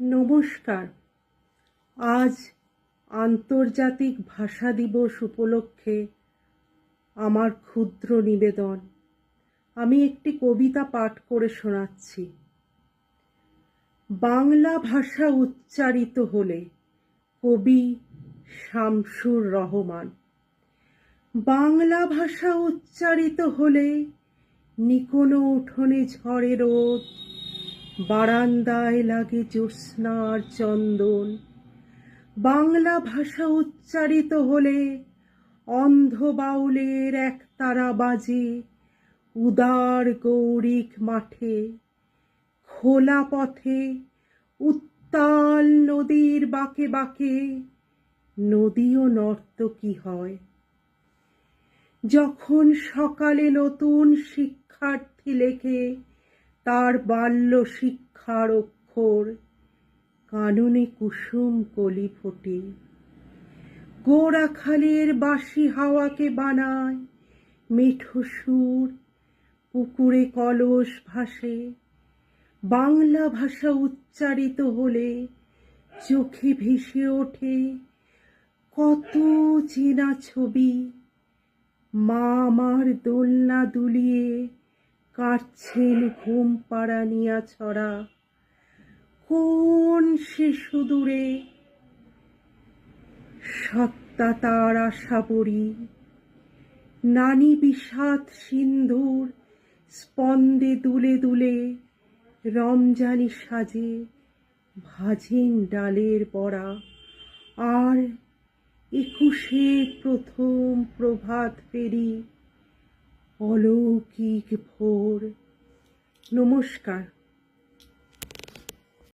নমস্কার। আজ আন্তর্জাতিক ভাষা দিবস উপলক্ষে আমার ক্ষুদ্র নিবেদন। আমি একটি কবিতা পাঠ করে শোনাচ্ছি। বাংলা ভাষা উচ্চারিত হলে কবি শামসুর রহমান। বাংলা ভাষা উচ্চারিত হলে নিকোনো উঠোনে ঝড়ে রোদ বারান্দায় লাগে জ্যোৎস্নার চন্দন। বাংলা ভাষা উচ্চারিত হলে অন্ধ বাউলের একতারা বাজে উদার গৌরিক মাঠে। খোলা পথে উত্তাল নদীর বাঁকে বাঁকে নদীও নর্তকী হয়। যখন সকালে নতুন শিক্ষার্থী লেখে তার বাল্য শিক্ষার অক্ষর কাননে কুসুম কলি ফোটে। গোড়াখালের বাসি হাওয়াকে বানায়, মেঠো সুর পুকুরে কলস ভাসে। বাংলা ভাষা উচ্চারিত হলে চোখে ভেসে ওঠে কত চেনা ছবি। মা আমার দোলনা দুলিয়ে কাটছেন ঘুম পাড়া নিয়া ছড়া। কোন সে সুদূরে সত্তা তার আশা বড়ি নানি বিষাদ সিন্ধুর স্পন্দে দুলে দুলে রমজানি সাজে ভাজিন ডালের বড়া। আর একুশে প্রথম প্রভাত ফেরি অলৌকিক ভোর। নমস্কার।